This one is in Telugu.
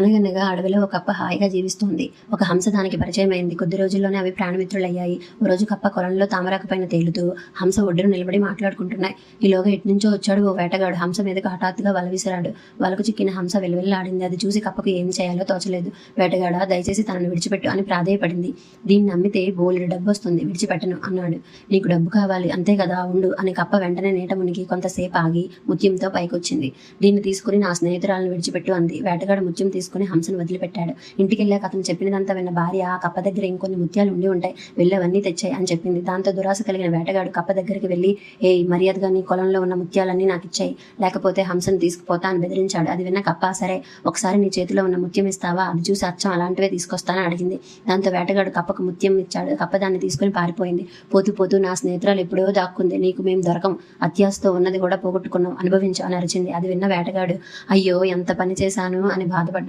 అనగనగా అడవిలో ఒక కప్ప హాయిగా జీవిస్తుంది. ఒక హంస దానికి పరిచయం అయింది కొద్ది రోజుల్లోనే అవి ప్రాణమిత్రులయ్యాయి. ఓ రోజు కప్ప కొలంలో తామరాకు పైన తేలుతూ హంస ఒడ్డున నిలబడి మాట్లాడుకుంటున్నాయి. ఈలోగా ఎటు నుంచో వచ్చాడు ఓ వేటగాడు. హంస మీదకు హఠాత్తుగా వల విసిరాడు. వలకు చిక్కిన హంస వెలువెల్లాడింది. అది చూసి కప్పకు ఏం చేయాలో తోచలేదు. వేటగాడ దయచేసి తనను విడిచిపెట్టు అని ప్రాధేయపడింది. దీన్ని నమ్మితే బోలెడు డబ్బు వస్తుంది విడిచిపెట్టను అన్నాడు. నీకు డబ్బు కావాలి. అంతే కదా ఉండు అని కప్ప వెంటనే నీట మునిగి కొంతసేపు ఆగి ముత్యంతో పైకొచ్చింది. దీన్ని తీసుకుని నా స్నేహితురాలను విడిచిపెట్టు అంది. వేటగాడు ముత్యం తీసుకుని హంసను వదిలిపెట్టాడు. ఇంటికెళ్ళాక అతను చెప్పినదంతా విన్న భార్య ఆ కప్ప దగ్గర ఇంకొన్ని ముత్యాలు ఉండి ఉంటాయి. వెళ్ళవన్నీ తెచ్చాయి అని చెప్పింది. దాంతో దురాశ కలిగిన వేటగాడు కప్ప దగ్గరికి వెళ్ళి ఏ మర్యాదగా నీ కొలంలో ఉన్న ముత్యాలన్నీ నాకు ఇచ్చాయి. లేకపోతే హంసను తీసుకుపోతా అని బెదిరించాడు. అది విన్న కప్ప సరే ఒకసారి నీ చేతిలో ఉన్న ముత్యం ఇస్తావా? అది చూసి అచ్చం అలాంటివే తీసుకొస్తానని అడిగింది. దాంతో వేటగాడు కప్పకు ముత్యం ఇచ్చాడు. కప్ప దాన్ని తీసుకుని పారిపోయింది. పోతూ పోతూ నా స్నేహితురాలు ఎప్పుడో దాక్కుంది. నీకు మేము దొరకం. అత్యాసతో ఉన్నది కూడా పోగొట్టుకున్నాం. అనుభవించు అని అరిచింది. అది విన్న వేటగాడు అయ్యో ఎంత పని చేశాను అని బాధపడ్డాడు.